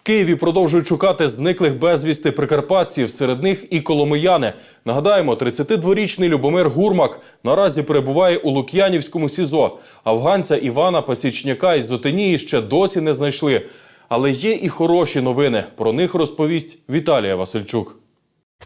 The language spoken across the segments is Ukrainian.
В Києві продовжують шукати зниклих безвісти прикарпатців, серед них і коломияни. Нагадаємо, 32-річний Любомир Гурмак наразі перебуває у Лук'янівському СІЗО. Афганця Івана Пасічняка із Зотенії ще досі не знайшли. Але є і хороші новини. Про них розповість Віталія Васильчук.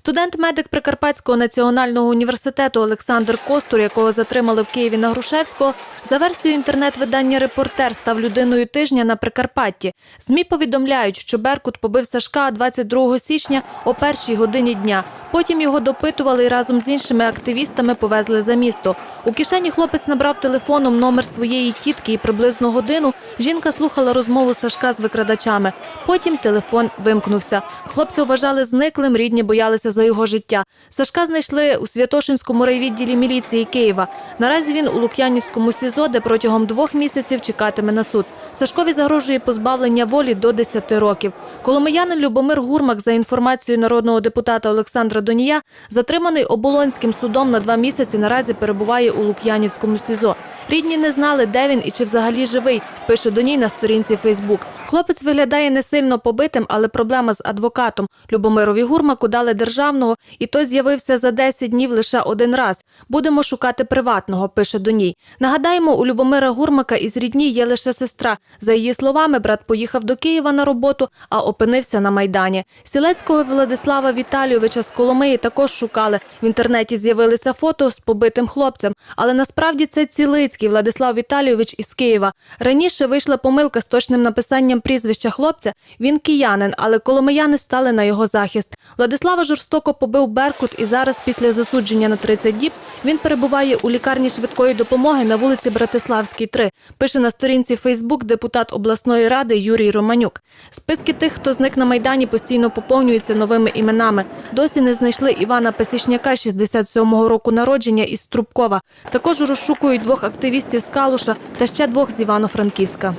Студент-медик Прикарпатського національного університету Олександр Костур, якого затримали в Києві на Грушевського, за версією інтернет-видання «Репортер» став людиною тижня на Прикарпатті. ЗМІ повідомляють, що Беркут побив Сашка 22 січня о першій годині дня. Потім його допитували і разом з іншими активістами повезли за місто. У кишені хлопець набрав телефоном номер своєї тітки і приблизно годину жінка слухала розмову Сашка з викрадачами. Потім телефон вимкнувся. Хлопця вважали зниклим, рідні боялися за його життя. Сашка знайшли у Святошинському райвідділі міліції Києва. Наразі він у Лук'янівському СІЗО, де протягом двох місяців чекатиме на суд. Сашкові загрожує позбавлення волі до 10 років. Коломиянин Любомир Гурмак, за інформацією народного депутата Олександра Донія, затриманий оболонським судом на два місяці, наразі перебуває у Лук'янівському СІЗО. Рідні не знали, де він і чи взагалі живий, пише Доній на сторінці Фейсбук. Хлопець виглядає не сильно побитим, але проблема з адвокатом. Любомирові Гурмаку дали державного, і той з'явився за 10 днів лише один раз. Будемо шукати приватного, пише Доній. Нагадаємо, у Любомира Гурмака із рідні є лише сестра. За її словами, брат поїхав до Києва на роботу, а опинився на Майдані. Сілецького Владислава Віталійовича з Коломиї також шукали. В інтернеті з'явилися фото з побитим хлопцем, але насправді це Цілицький Владислав Віталійович із Києва. Раніше вийшла помилка з точним написанням прізвища хлопця. Він киянин, але коломияни стали на його захист. Владислава жорстоко побив Беркут, і зараз, після засудження на 30 діб, він перебуває у лікарні швидкої допомоги на вулиці Братиславській, 3. Пише на сторінці Фейсбук депутат обласної ради Юрій Романюк. Списки тих, хто зник на майдані, постійно поповнюються новими іменами. Досі не знайшли Івана Песічняка, 67-го року народження із Трубкова. Також розшукують двох активістів з Калуша та ще двох з Івано-Франківська.